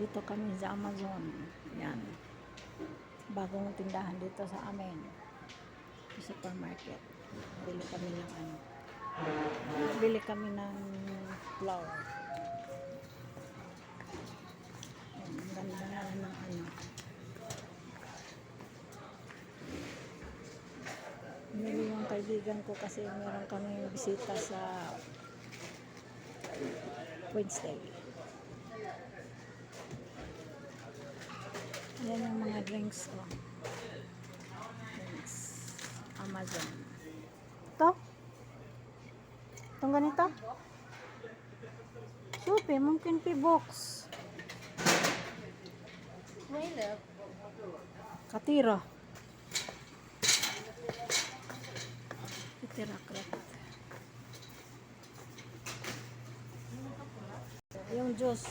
Dito kami sa Amazon. Yan. Bagong tindahan dito sa amin. Sa supermarket. Bili kami ng ano. Bili kami ng flour. Yan, Ang ganda na ng ano. Bumili yung kaibigan ko kasi meron kami bisita sa Wednesday. Yan yung mga drinks ko. Drinks. Amazon. Ito? Itong ganito? Supi, mungkin pi box. Wala. Katira. Katira krat. Yung juice.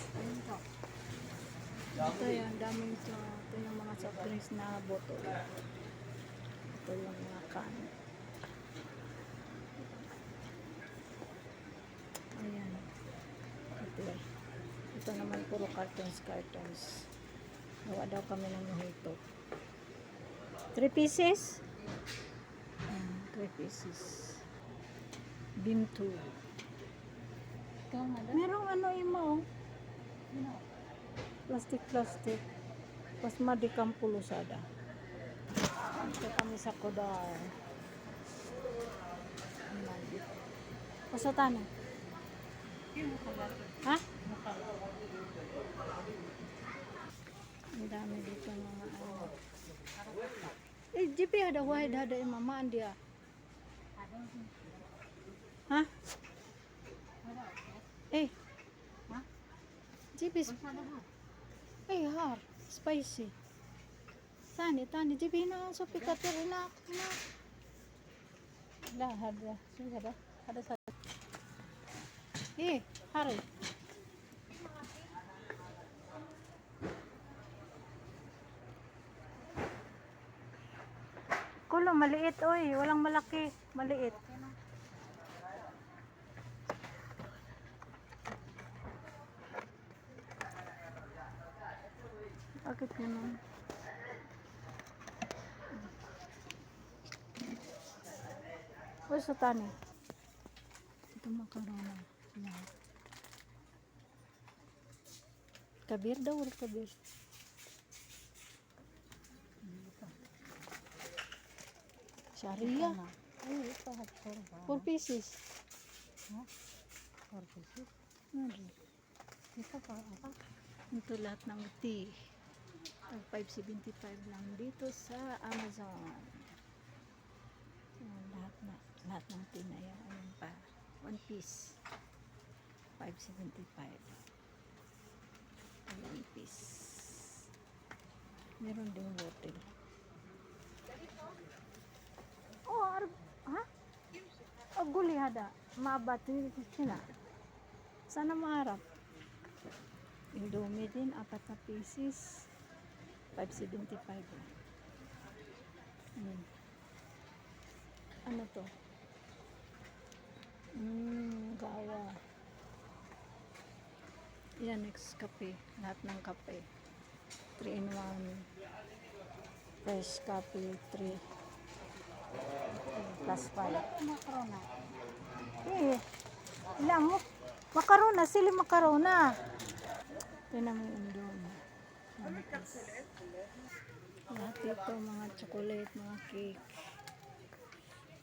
Ito yung daming ito. Ito yung mga soft drinks na bottle. Ito yung mga can. Ayan. Ito. Ito naman puro cartons, cartons. Gawa daw kami ng mojito. Three pieces? Ayan, three pieces. Bintu. Ikaw nga daw. Merong ano imo, oh. Plastic, plastic. Pas madikam pulusada. Ito kami sa Kodar. Ayan. Pasatan na. Ha? Ang dami dito mga ano. Eh, JP ada wahid ada imamaan dia. Ha? Eh. JP, eh har, spicy. Tani, tani, JP na so pikatir na na. Lah, ada. Sudah ada. Ada satu. Eh, hari. Kulo, maliit, oy. Walang malaki. Maliit. Bakit naman? Uy, sa tani. Ito makarona. Yan. Kabir daw, or kabir. Sharia. Ay, ito hat. Four pieces. Korba sih. Ano? Ito pa apa? Ito lahat ng tea. Tag 575 lang dito sa Amazon. So, lahat na lahat ng tea na yan. Ayun pa. One piece. 575. One piece. Meron ding bottle. Oh, ar ha? Oh, guli hada. Maabat ni sina. Sana maharap. Indomie din, apat na pieces. 575. Hmm. Ano to? Mm, gawa. Yan, next kape. Lahat ng kape. 3 in 1. Fresh coffee, 3. Plus 5. Makarona. Eh, ilang mo? Makarona, sili makarona. Tinan mo yung indomie. Lahat ito, mga chocolate, mga cake.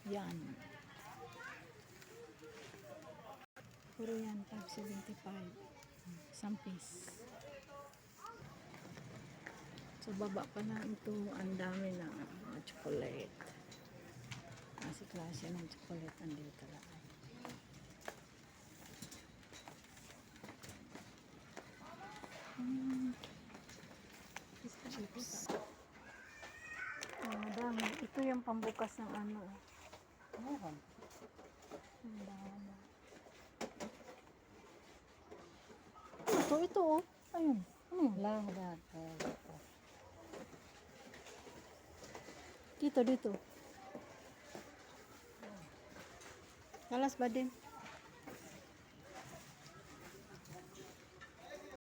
Yan. Puro yan, 575. Isang piece. So, baba pa na ito, ang dami na mga chocolate. Kasi klase ng chocolate nandito lang. Mm. Yung pambukas ng ano. Meron. Ang dami. Ito, ito oh. Ayun. Ano yun? Dah. Dito, dito. Kalas ba din?